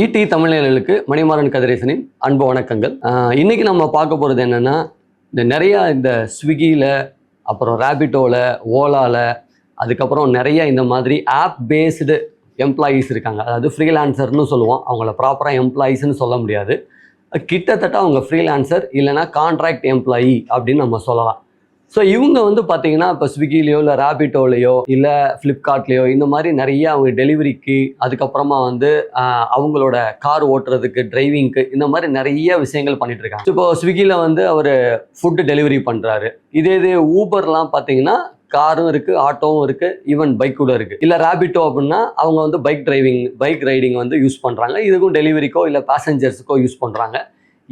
ED தமிழர்களுக்கு மணிமாறன் கதிரேசனின் அன்பு வணக்கங்கள். இன்றைக்கி நம்ம பார்க்க போகிறது என்னென்னா இந்த நிறையா இந்த ஸ்விக்கியில் அப்புறம் ரேபிட்டோவில் ஓலாவில் அதுக்கப்புறம் நிறைய இந்த மாதிரி ஆப் பேஸ்டு எம்ப்ளாயீஸ் இருக்காங்க. அதாவது ஃப்ரீலான்சர்னு சொல்லுவோம். அவங்கள ப்ராப்பராக எம்ப்ளாயீஸ்னு சொல்ல முடியாது. கிட்டத்தட்ட அவங்க ஃப்ரீலான்சர் இல்லைன்னா கான்ட்ராக்ட் எம்ப்ளாயி அப்படின்னு நம்ம சொல்லலாம். ஸோ இவங்க வந்து பார்த்தீங்கன்னா இப்போ ஸ்விக்கிலேயோ இல்லை ரேபிட்டோலையோ இல்லை ஃப்ளிப்கார்ட்லேயோ இந்த மாதிரி நிறைய அவங்க டெலிவரிக்கு அதுக்கப்புறமா வந்து அவங்களோட கார் ஓட்டுறதுக்கு டிரைவிங்க்கு இந்த மாதிரி நிறைய விஷயங்கள் பண்ணிட்டு இருக்காங்க. இப்போ ஸ்விக்கியில் வந்து அவர் ஃபுட்டு டெலிவரி பண்ணுறாரு இதே இது ஊபர்லாம் பார்த்தீங்கன்னா காரும் இருக்குது ஆட்டோவும் இருக்குது ஈவன் பைக் கூட இருக்குது இல்லை ரேபிட்டோ அப்படின்னா அவங்க வந்து பைக் டிரைவிங் பைக் ரைடிங் வந்து யூஸ் பண்ணுறாங்க இதுக்கும் டெலிவரிக்கோ இல்லை பேசஞ்சர்ஸுக்கோ யூஸ் பண்ணுறாங்க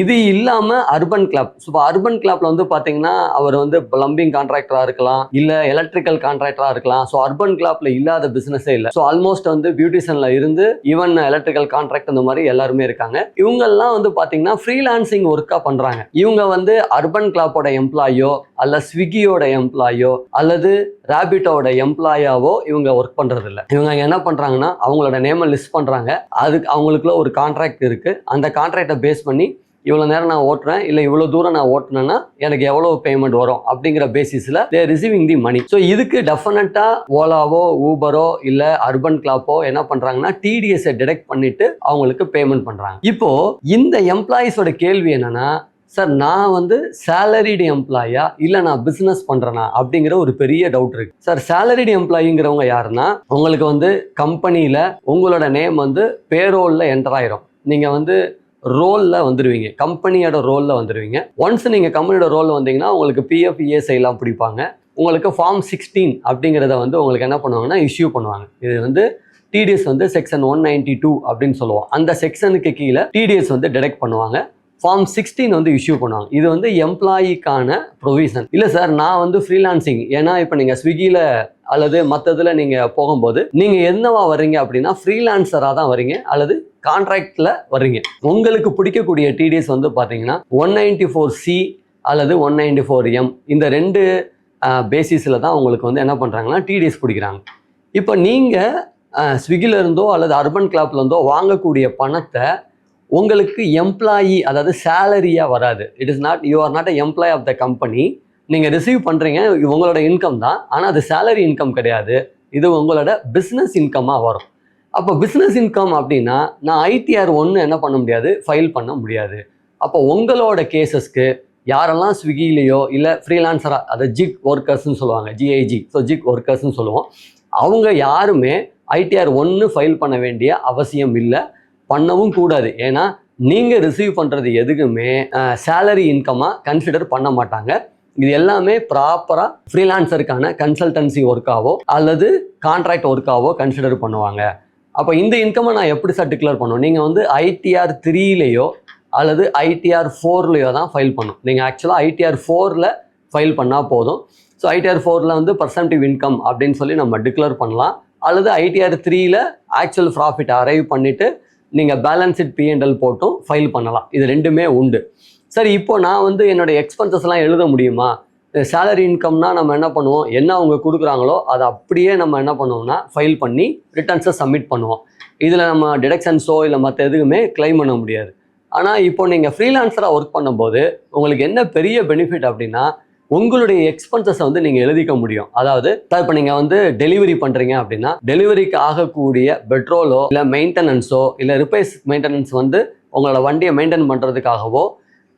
இது இல்லாமல் அர்பன் கிளப் ஸோ இப்போ அர்பன் கிளப்ல வந்து பார்த்தீங்கன்னா அவர் வந்து பிளம்பிங் கான்ட்ராக்டராக இருக்கலாம் இல்லை எலக்ட்ரிக்கல் கான்ட்ராக்டராக இருக்கலாம். ஸோ அர்பன் கிளப்ல இல்லாத பிஸ்னஸே இல்லை. ஸோ ஆல்மோஸ்ட் வந்து பியூட்டிஷியன்ல இருந்து ஈவன் எலக்ட்ரிக்கல் கான்ட்ராக்ட் இந்த மாதிரி எல்லாருமே இருக்காங்க. இவங்கெல்லாம் வந்து பார்த்தீங்கன்னா ஃப்ரீலான்சிங் ஒர்க்காக பண்ணுறாங்க இவங்க வந்து அர்பன் கிளப்போட எம்ப்ளாயோ அல்ல ஸ்விக்கியோட எம்ப்ளாயோ அல்லது ரேபிட்டோட எம்ப்ளாயாவோ இவங்க ஒர்க் பண்றது இல்லை இவங்க என்ன பண்றாங்கன்னா அவங்களோட நேமை லிஸ்ட் பண்றாங்க. அதுக்கு அவங்களுக்குள்ள ஒரு கான்ட்ராக்ட் இருக்கு. அந்த கான்ட்ராக்டை பேஸ் பண்ணி இவ்வளோ நேரம் நான் ஓட்டுறேன் இல்லை இவ்வளோ தூரம் நான் ஓட்டுனேன்னா எனக்கு எவ்வளோ பேமெண்ட் வரும் அப்படிங்கிற பேசிஸில் தே ரிசீவிங் தி மணி ஸோ இதுக்கு டெஃபினட்டாக ஓலாவோ ஊபரோ இல்லை அர்பன் கிளாப்போ என்ன பண்ணுறாங்கன்னா டிடிஎஸை டிடெக்ட் பண்ணிட்டு அவங்களுக்கு பேமெண்ட் பண்ணுறாங்க இப்போது இந்த எம்ப்ளாயீஸோட கேள்வி என்னென்னா சார் நான் வந்து சேலரிடு எம்ப்ளாயா இல்லை நான் பிஸ்னஸ் பண்ணுறேனா அப்படிங்கிற ஒரு பெரிய டவுட் இருக்கு. சார் சேலரிடு எம்ப்ளாயிங்கிறவங்க யாருன்னா உங்களுக்கு வந்து கம்பெனியில் உங்களோட நேம் வந்து பேரோலில் என்டர் ஆயிரும். நீங்கள் வந்து ரோலில் வந்துடுவீங்க கம்பெனியோட ரோலில் வந்துடுவீங்க ஒன்ஸ் நீங்கள் கம்பெனியோட ரோலில் வந்தீங்கன்னா உங்களுக்கு பிஎஃப் இஎஸ்ஐலாம் எல்லாம் பிடிப்பாங்க. உங்களுக்கு ஃபார்ம் சிக்ஸ்டீன் அப்படிங்கிறத வந்து உங்களுக்கு என்ன பண்ணுவாங்கன்னா இஷ்யூ பண்ணுவாங்க. இது வந்து டிடிஎஸ் வந்து செக்ஷன் ஒன் நைன்டி டூ அப்படின்னு சொல்லுவோம். அந்த செக்ஷனுக்கு கீழே டிடிஎஸ் வந்து டிடெக்ட் பண்ணுவாங்க. ஃபார்ம் சிக்ஸ்டீன் வந்து இஷ்யூ பண்ணுவாங்க. இது வந்து எம்ப்ளாயிக்கான ப்ரொவிஷன் இல்லை சார் நான் வந்து ஃப்ரீலான்சிங் ஏன்னா இப்போ நீங்கள் ஸ்விக்கியில் அல்லது மற்றதில் நீங்கள் போகும்போது நீங்கள் என்னவா வர்றீங்க அப்படின்னா ஃப்ரீலான்சராக தான் வரீங்க அல்லது கான்ட்ராக்டில் வர்றீங்க. உங்களுக்கு பிடிக்கக்கூடிய டிடிஎஸ் வந்து பார்த்தீங்கன்னா ஒன் நைன்டி ஃபோர் சி அல்லது ஒன் நைன்டி ஃபோர் எம் இந்த ரெண்டு பேசிஸில் தான் உங்களுக்கு வந்து என்ன பண்ணுறாங்கன்னா டிடிஎஸ் பிடிக்கிறாங்க. இப்போ நீங்கள் ஸ்விக்கிலேருந்தோ அல்லது அர்பன் கிளாப்லேருந்தோ வாங்கக்கூடிய பணத்தை உங்களுக்கு எம்ப்ளாயி அதாவது சேலரியாக வராது. It is not you are not a employ of the company நீங்கள் ரிசீவ் பண்ணுறீங்க உங்களோட இன்கம் தான். ஆனால் அது சேலரி இன்கம் கிடையாது. இது உங்களோட பிஸ்னஸ் இன்கமாக வரும். அப்போ பிஸ்னஸ் இன்கம் அப்படின்னா நான் ஐடிஆர் ஒன்று என்ன பண்ண முடியாது? ஃபைல் பண்ண முடியாது. அப்போ உங்களோட கேசஸ்க்கு யாரெல்லாம் ஸ்விக்கிலேயோ இல்லை ஃப்ரீலான்சராக அதை ஜிக் ஒர்க்கர்ஸ்னு சொல்லுவாங்க ஜிஐஜி ஸோ ஜிக் ஒர்க்கர்ஸ்னு சொல்லுவோம். அவங்க யாருமே ஐடிஆர் ஒன்று ஃபைல் பண்ண வேண்டிய அவசியம் இல்லை. பண்ணவும் கூடாது. ஏன்னா நீங்கள் ரிசீவ் பண்ணுறது எதுக்குமே சேலரி இன்கமாக கன்சிடர் பண்ண மாட்டாங்க. இது எல்லாமே ப்ராப்பராக ஃப்ரீலான்சருக்கான கன்சல்டன்சி ஒர்க்காவோ அல்லது கான்ட்ராக்ட் ஒர்க்காவோ கன்சிடர் பண்ணுவாங்க. அப்போ இந்த இன்கமை நான் எப்படி சார் டிக்ளேர் பண்ணுவோம் நீங்கள் வந்து ஐடிஆர் த்ரீலேயோ அல்லது ஐடிஆர் ஃபோர்லேயோ தான் ஃபைல் பண்ணும் நீங்கள் ஆக்சுவலாக ஐடிஆர் ஃபோரில் ஃபைல் பண்ணால் போதும். ஸோ ஐடிஆர் ஃபோரில் வந்து பர்சன்டிவ் இன்கம் அப்படின்னு சொல்லி நம்ம டிக்ளேர் பண்ணலாம். அல்லது ஐடிஆர் த்ரீயில் ஆக்சுவல் ப்ராஃபிட் அரைவ் பண்ணிவிட்டு நீங்கள் பேலன்ஸ்ட் பிஎன்எல் போட்டும் ஃபைல் பண்ணலாம். இது ரெண்டுமே உண்டு. சரி இப்போ நான் வந்து என்னுடைய எக்ஸ்பென்சஸ்லாம் எழுத முடியுமா? சேலரி இன்கம்னா நம்ம என்ன பண்ணுவோம்? என்ன அவங்க கொடுக்குறாங்களோ அதை அப்படியே நம்ம என்ன பண்ணுவோம்னா ஃபைல் பண்ணி ரிட்டர்ன்ஸை சப்மிட் பண்ணுவோம். இதில் நம்ம டிடக்ஷன்ஸோ இல்லை மற்ற எதுவுமே கிளைம் பண்ண முடியாது. ஆனால் இப்போ நீங்கள் ஃப்ரீலான்சராக ஒர்க் பண்ணும்போது உங்களுக்கு என்ன பெரிய பெனிஃபிட் அப்படின்னா உங்களுடைய எக்ஸ்பென்சஸை வந்து நீங்கள் எழுதிக்க முடியும். அதாவது இப்போ நீங்கள் வந்து டெலிவரி பண்ணுறீங்க அப்படின்னா டெலிவரிக்கு ஆகக்கூடிய பெட்ரோலோ இல்லை மெயின்டெனன்ஸோ இல்லை ரிப்பேர்ஸ் மெயின்டெனன்ஸ் வந்து உங்களோட வண்டியை மெயின்டைன் பண்ணுறதுக்காகவோ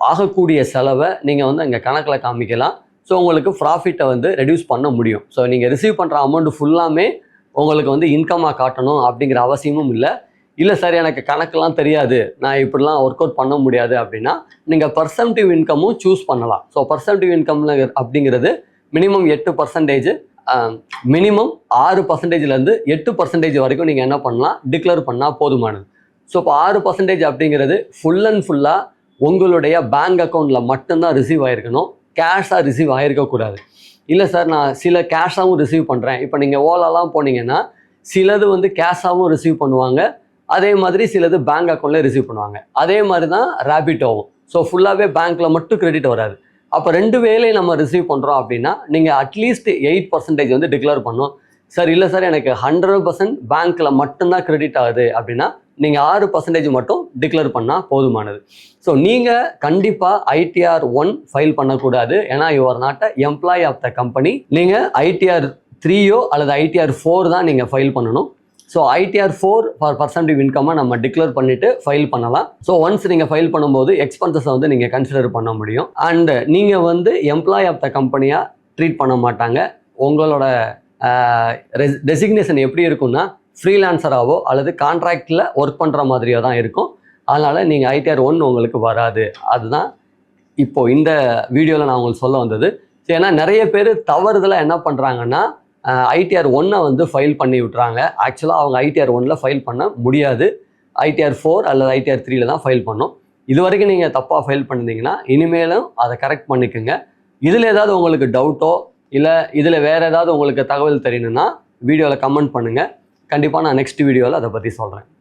ஆகக்கூடிய செலவை நீங்கள் வந்து அங்கே கணக்கில் காமிக்கலாம். ஸோ உங்களுக்கு ப்ராஃபிட்டை வந்து ரெடியூஸ் பண்ண முடியும். ஸோ நீங்கள் ரிசீவ் பண்ணுற அமௌண்ட் ஃபுல்லாமே உங்களுக்கு வந்து இன்கமாக காட்டணும் அப்படிங்கிற அவசியமும் இல்லை. இல்லை சார் எனக்கு கணக்கெல்லாம் தெரியாது. நான் இப்படிலாம் ஒர்க் அவுட் பண்ண முடியாது அப்படின்னா நீங்கள் பர்சன்டிவ் இன்கமும் சூஸ் பண்ணலாம். ஸோ பர்சன்டிவ் இன்கம்ல அப்படிங்கிறது மினிமம் எட்டு பர்சன்டேஜ் மினிமம் ஆறு பர்சன்டேஜ்லேருந்து எட்டு பர்சன்டேஜ் வரைக்கும் நீங்கள் என்ன பண்ணலாம்? டிக்ளேர் பண்ணால் போதுமானது. ஸோ இப்போ ஆறு பர்சன்டேஜ் அப்படிங்கிறது ஃபுல் அண்ட் ஃபுல்லாக உங்களுடைய பேங்க் அக்கௌண்ட்டில் மட்டும்தான் ரிசீவ் ஆகிருக்கணும் கேஷாக ரிசீவ் ஆகிருக்கக்கூடாது இல்லை சார் நான் சில கேஷாகவும் ரிசீவ் பண்ணுறேன் இப்போ நீங்கள் ஓலாலாம் போனீங்கன்னா சிலது வந்து கேஷாகவும் ரிசீவ் பண்ணுவாங்க. அதே மாதிரி சிலது பேங்க் அக்கௌண்ட்லேயே ரிசீவ் பண்ணுவாங்க. அதே மாதிரி தான் ரேபிட்டோவும் ஸோ ஃபுல்லாகவே பேங்க்கில் மட்டும் கிரெடிட் வராது. அப்போ ரெண்டு வேலையை நம்ம ரிசீவ் பண்ணுறோம் அப்படின்னா நீங்கள் அட்லீஸ்ட் எயிட் பர்சன்டேஜ் வந்து டிக்ளேர் பண்ணும் சார் இல்லை சார் எனக்கு ஹண்ட்ரட் பர்சன்ட் பேங்க்கில் மட்டும்தான் கிரெடிட் ஆகுது அப்படின்னா நீங்கள் ஆறு பர்சன்டேஜ் மட்டும் டிக்ளேர் பண்ணால் போதுமானது. ஸோ நீங்கள் கண்டிப்பாக ஐடிஆர் ஒன் ஃபைல் பண்ணக்கூடாது. ஏன்னா your not employee of the company நீங்கள் ஐடிஆர் த்ரீயோ அல்லது ஐடிஆர் ஃபோர் தான் நீங்கள் ஃபைல் பண்ணணும். So ITR four for presumptive இன்கம்மாக நம்ம டிக்ளேர் பண்ணிட்டு ஃபைல் பண்ணலாம். ஸோ ஒன்ஸ் நீங்கள் ஃபைல் பண்ணும்போது எக்ஸ்பென்சஸை வந்து நீங்கள் கன்சிடர் பண்ண முடியும். அண்டு நீங்கள் வந்து எம்ப்ளாய் ஆஃப் த கம்பெனியாக ட்ரீட் பண்ண மாட்டாங்க. உங்களோட டெசிக்னேஷன் எப்படி இருக்கும்னா ஃப்ரீலான்சராகவோ அல்லது கான்ட்ராக்டில் ஒர்க் பண்ணுற மாதிரியோ தான் இருக்கும். அதனால் நீங்கள் ஐடிஆர் ஒன் உங்களுக்கு வராது. அதுதான் இப்போது இந்த வீடியோவில் நான் உங்களுக்கு சொல்ல வந்தது. ஏன்னா நிறைய பேர் தவறுதலாக என்ன பண்ணுறாங்கன்னா ஐடிஆர் ஒன்னை வந்து ஃபைல் பண்ணி விட்றாங்க ஆக்சுவலாக அவங்க ஐடிஆர் ஒன்னில் ஃபைல் பண்ண முடியாது. ஐடிஆர் ஃபோர் அல்லது ஐடிஆர் த்ரீல தான் ஃபைல் பண்ணோம். இது வரைக்கும் நீங்கள் தப்பாக ஃபைல் பண்ணிருந்தீங்கன்னா இனிமேலும் அதை கரெக்ட் பண்ணிக்கோங்க. இதில் ஏதாவது உங்களுக்கு டவுட்டோ இல்லை இதில் வேறு ஏதாவது உங்களுக்கு தகவல் தெரியணும்னா வீடியோவில் கமெண்ட் பண்ணுங்கள் கண்டிப்பாக நான் நெக்ஸ்ட் வீடியோவில் அதை பற்றி சொல்கிறேன்